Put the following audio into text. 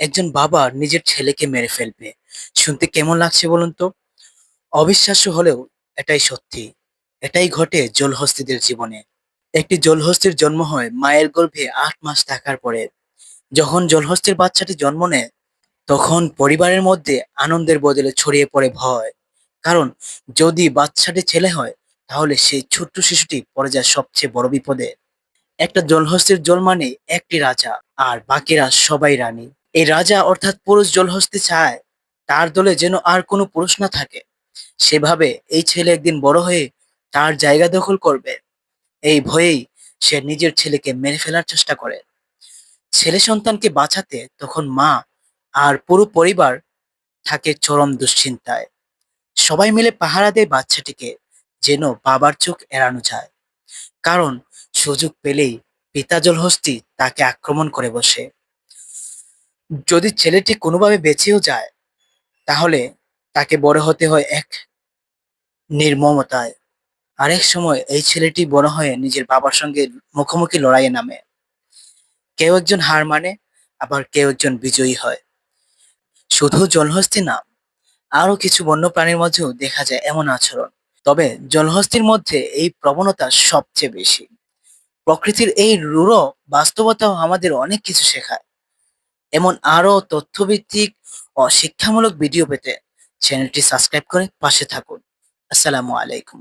একজন বাবা নিজের ছেলেকে মেরে ফেলবে। শুনতে কেমন লাগছে বলুন তো? অবিশ্বাস্য হলেও এটাই সত্যি। এটাই ঘটে জলহস্তিদের জীবনে। একটি জলহস্তির জন্ম হয় মায়ের গর্ভে আট মাস থাকার পরে। যখন জলহস্তির বাচ্চাটি জন্ম নেয়, তখন পরিবারের মধ্যে আনন্দের বদলে ছড়িয়ে পড়ে ভয়। কারণ যদি বাচ্চাটি ছেলে হয়, তাহলে সেই ছোট্ট শিশুটি পড়ে যায় সবচেয়ে বড় বিপদে। একটা জলহস্তির জল মানে একটি রাজা, আর বাকিরা সবাই রানী। এই রাজা অর্থাৎ পুরুষ জলহস্তি চায়, তার দলে যেন আর কোনো পুরুষ না থাকে। সেভাবে এই ছেলে একদিন বড় হয়ে তার জায়গা দখল করবে। এই ভয়েই সে নিজের ছেলেকে মেরে ফেলার চেষ্টা করে। ছেলে সন্তানকে বাঁচাতে তখন মা আর পুরো পরিবার থাকে চরম দুশ্চিন্তায়। সবাই মিলে পাহারা দেয় বাচ্চাটিকে যেন বাবার চোখ এড়ানো যায়। কারণ সুযোগ পেলেই পিতা জলহস্তি তাকে আক্রমণ করে বসে। যদি ছেলেটি কোনোভাবে বেঁচেও যায়, তাহলে তাকে বড় হতে হয় এক নির্মমতায়। আরেক সময় এই ছেলেটি বড় হয়ে নিজের বাবার সঙ্গে মুখোমুখি লড়াইয়ে নামে। কেউ একজন হার মানে আবার কেউ একজন বিজয়ী হয়। শুধু জলহস্তি না আরও কিছু বন্য প্রাণীর মধ্যেও দেখা যায় এমন আচরণ। তবে জলহস্তির মধ্যে এই প্রবণতা সবচেয়ে বেশি। প্রকৃতির এই রূঢ় বাস্তবতাও আমাদের অনেক কিছু শেখায়। এমন আরও তথ্যভিত্তিক ও শিক্ষামূলক ভিডিও পেতে চ্যানেলটি সাবস্ক্রাইব করে পাশে থাকুন। আসসালামু আলাইকুম।